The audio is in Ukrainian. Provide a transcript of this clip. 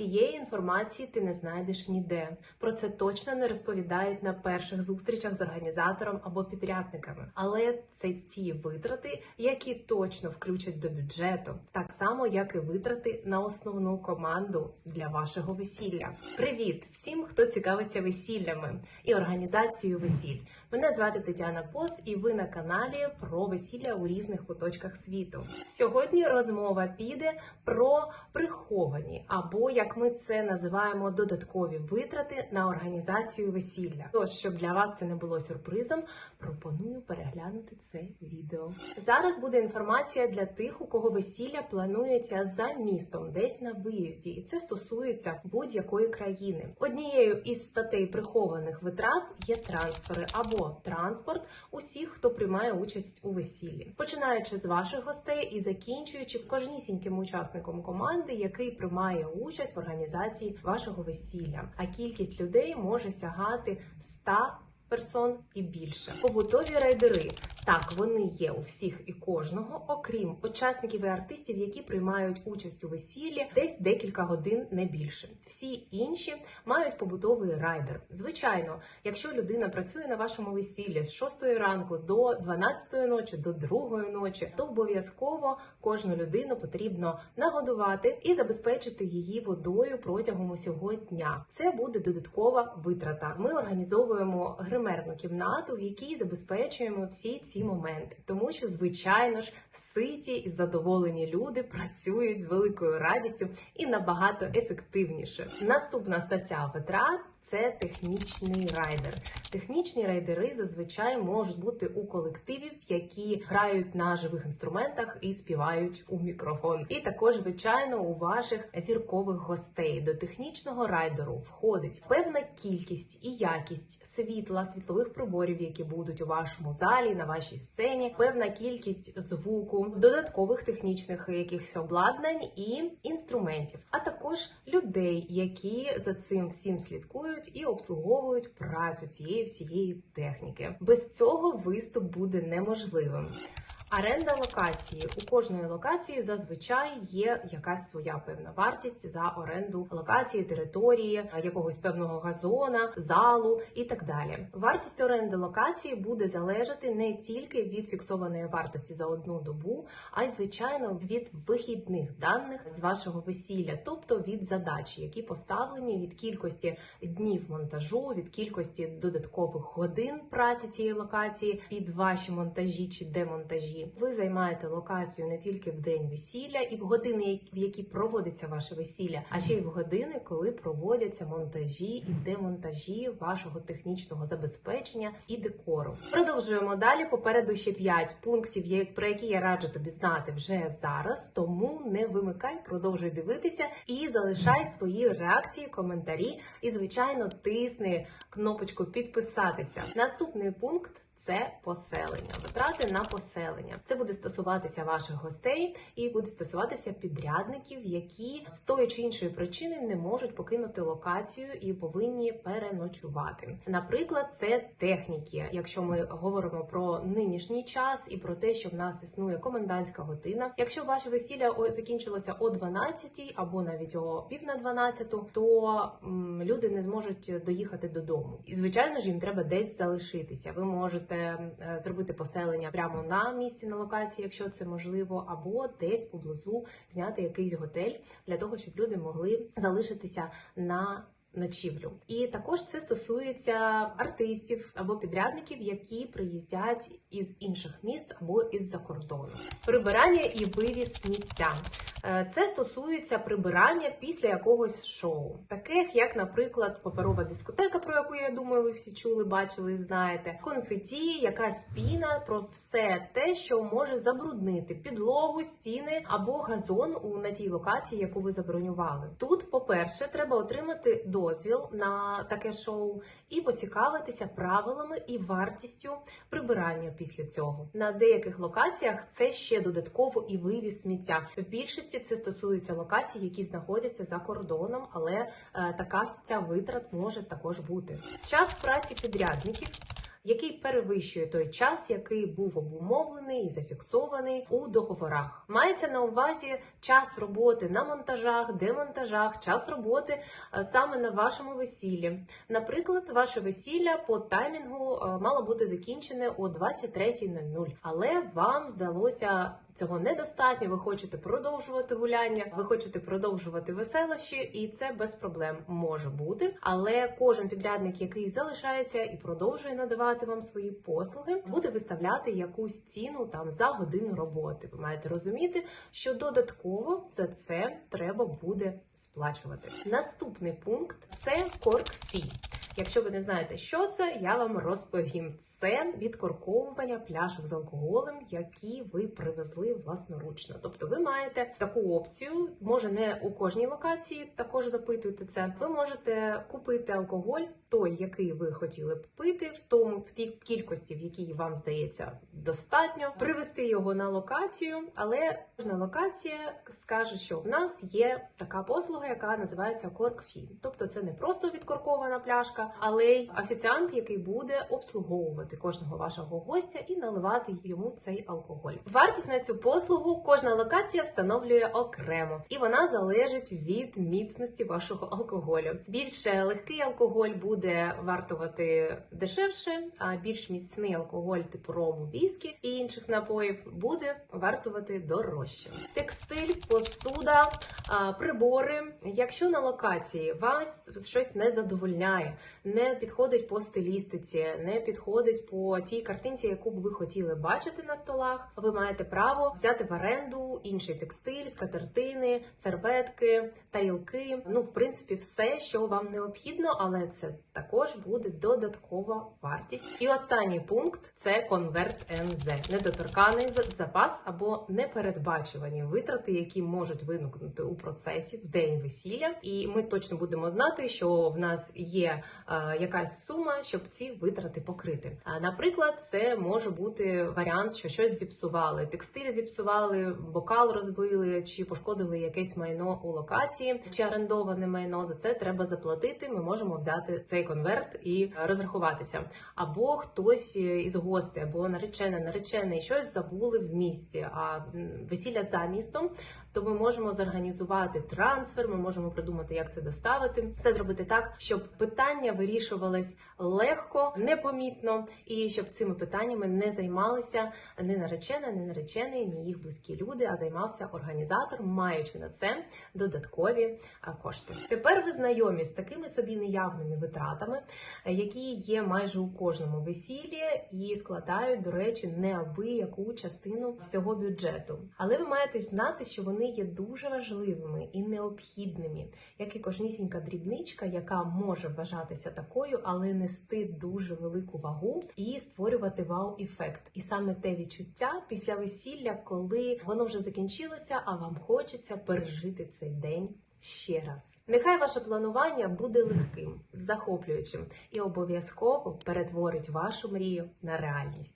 Цієї інформації ти не знайдеш ніде. Про це точно не розповідають на перших зустрічах з організатором або підрядниками. Але це ті витрати, які точно включать до бюджету, так само як і витрати на основну команду для вашого весілля. Привіт всім, хто цікавиться весіллями і організацією весіль. Мене звати Тетяна Пос, і ви на каналі про весілля у різних куточках світу. Сьогодні розмова піде про приховані або як ми це називаємо додаткові витрати на організацію весілля. Тож, щоб для вас це не було сюрпризом, пропоную переглянути це відео. Зараз буде інформація для тих, у кого весілля планується за містом, десь на виїзді, і це стосується будь-якої країни. Однією із статей прихованих витрат є трансфери або транспорт усіх, хто приймає участь у весіллі, починаючи з ваших гостей і закінчуючи кожнісіньким учасником команди, який приймає участь в організації вашого весілля. А кількість людей може сягати 100 персон і більше. Побутові райдери. Так, вони є у всіх і кожного, окрім учасників і артистів, які приймають участь у весіллі десь декілька годин, не більше. Всі інші мають побутовий райдер. Звичайно, якщо людина працює на вашому весіллі з 6 ранку до 12 ночі, до 2 ночі, то обов'язково кожну людину потрібно нагодувати і забезпечити її водою протягом усього дня. Це буде додаткова витрата. Ми організовуємо гримерну кімнату, в якій забезпечуємо всі ці моменти, тому що, звичайно ж, ситі і задоволені люди працюють з великою радістю і набагато ефективніше. Наступна стаття витрат. Це технічний райдер. Технічні райдери зазвичай можуть бути у колективів, які грають на живих інструментах і співають у мікрофон. І також, звичайно, у ваших зіркових гостей до технічного райдеру входить певна кількість і якість світла, світлових приборів, які будуть у вашому залі, на вашій сцені, певна кількість звуку, додаткових технічних якихось обладнань і інструментів, а також людей, які за цим всім слідкують і обслуговують працю цієї всієї техніки. Без цього виступ буде неможливим. Оренда локації у кожної локації зазвичай є якась своя певна вартість за оренду локації, території, якогось певного газона, залу і так далі. Вартість оренди локації буде залежати не тільки від фіксованої вартості за одну добу, а й звичайно від вихідних даних з вашого весілля, тобто від задач, які поставлені від кількості днів монтажу, від кількості додаткових годин праці цієї локації під ваші монтажі чи демонтажі. Ви займаєте локацію не тільки в день весілля і в години, в які проводиться ваше весілля, а ще й в години, коли проводяться монтажі і демонтажі вашого технічного забезпечення і декору. Продовжуємо далі. Попереду ще 5 пунктів, про які я раджу тобі знати вже зараз. Тому не вимикай, продовжуй дивитися і залишай свої реакції, коментарі. І, звичайно, тисни кнопочку підписатися. Наступний пункт. Це поселення, витрати на поселення. Це буде стосуватися ваших гостей і буде стосуватися підрядників, які з тої чи іншої причини не можуть покинути локацію і повинні переночувати. Наприклад, це техніки. Якщо ми говоримо про нинішній час і про те, що в нас існує комендантська година. Якщо ваше весілля закінчилося о 12 або навіть о пів на 12, то м, люди не зможуть доїхати додому. І звичайно ж їм треба десь залишитися. Ви можете е, зробити поселення прямо на місці на локації, якщо це можливо, або десь поблизу зняти якийсь готель для того, щоб люди могли залишитися на. Ночівлю, і також це стосується артистів або підрядників, які приїздять із інших міст або із-за кордону. Прибирання і вивіз сміття. Е, Це стосується прибирання після якогось шоу, таких як, наприклад, паперова дискотека, про яку я думаю, ви всі чули, бачили і знаєте, конфеті, якась піна, про все те, що може забруднити підлогу, стіни або газон у на тій локації, яку ви забронювали. Тут, по-перше, треба отримати дозвіл на таке шоу і поцікавитися правилами і вартістю прибирання після цього. На деяких локаціях це ще додатково і вивіз сміття. В більшості це стосується локацій, які знаходяться за кордоном, але е, така ця витрат може також бути. Час праці підрядників. який перевищує той час, який був обумовлений і зафіксований у договорах. Мається на увазі час роботи на монтажах, демонтажах, час роботи е, саме на вашому весіллі. Наприклад, ваше весілля по таймінгу е, мало бути закінчене о 23.00, але вам здалося. Цього недостатньо. Ви хочете продовжувати гуляння, ви хочете продовжувати веселощі, і це без проблем може бути. Але кожен підрядник, який залишається і продовжує надавати вам свої послуги, буде виставляти якусь ціну там за годину роботи. Ви маєте розуміти, що додатково за це треба буде сплачувати. Наступний пункт це корк-фі. Якщо ви не знаєте, що це, я вам розповім. Це відкорковування пляшок з алкоголем, які ви привезли власноручно. Тобто, ви маєте таку опцію, може не у кожній локації, також запитуйте це. Ви можете купити алкоголь, той, який ви хотіли б пити, в тому в тій кількості, в якій вам здається достатньо, привезти його на локацію, але кожна локація скаже, що в нас є така послуга, яка називається корк-фі. Тобто, це не просто відкоркована пляшка, але й офіціант, який буде обслуговувати кожного вашого гостя і наливати йому цей алкоголь. Вартість на цю послугу кожна локація встановлює окремо, і вона залежить від міцності вашого алкоголю. Більш легкий алкоголь буде вартувати дешевше, а більш міцний алкоголь, типу рому, віскі і інших напоїв, буде вартувати дорожче. Текстиль, посуда, прибори. Якщо на локації вас щось не задовольняє, не підходить по стилістиці, не підходить по тій картинці, яку б ви хотіли бачити на столах, ви маєте право взяти в оренду інший текстиль, скатертини, серветки, тарілки. Ну, в принципі, все, що вам необхідно, але це також буде додаткова вартість. І останній пункт це конверт НЗ, недоторканий запас або непередбачувані витрати, які можуть виникнути у процесі в день весілля. І ми точно будемо знати, що в нас є якась сума, щоб ці витрати покрити. Наприклад, це може бути варіант, що щось зіпсували, текстиль зіпсували, бокал розбили чи пошкодили якесь майно у локації, чи орендоване майно. За це треба заплатити. Ми можемо взяти цей конверт і е, розрахуватися. Або хтось е, із гостей, або наречена, наречений щось забули в місті, а весілля за містом. То ми можемо зорганізувати трансфер, ми можемо придумати, як це доставити, все зробити так, щоб питання вирішувались легко, непомітно, і щоб цими питаннями не займалися не наречена, не наречений, ні їх близькі люди, а займався організатор, маючи на це додаткові кошти. Тепер ви знайомі з такими собі неявними витратами, які є майже у кожному весіллі і складають, до речі, неабияку частину всього бюджету. Але ви маєте знати, що вони є дуже важливими і необхідними, як і кожнісінька дрібничка, яка може вважатися такою, але нести дуже велику вагу і створювати вау-ефект. І саме те відчуття після весілля, коли воно вже закінчилося, а вам хочеться пережити цей день. Ще раз, нехай ваше планування буде легким, захоплюючим і обов'язково перетворить вашу мрію на реальність.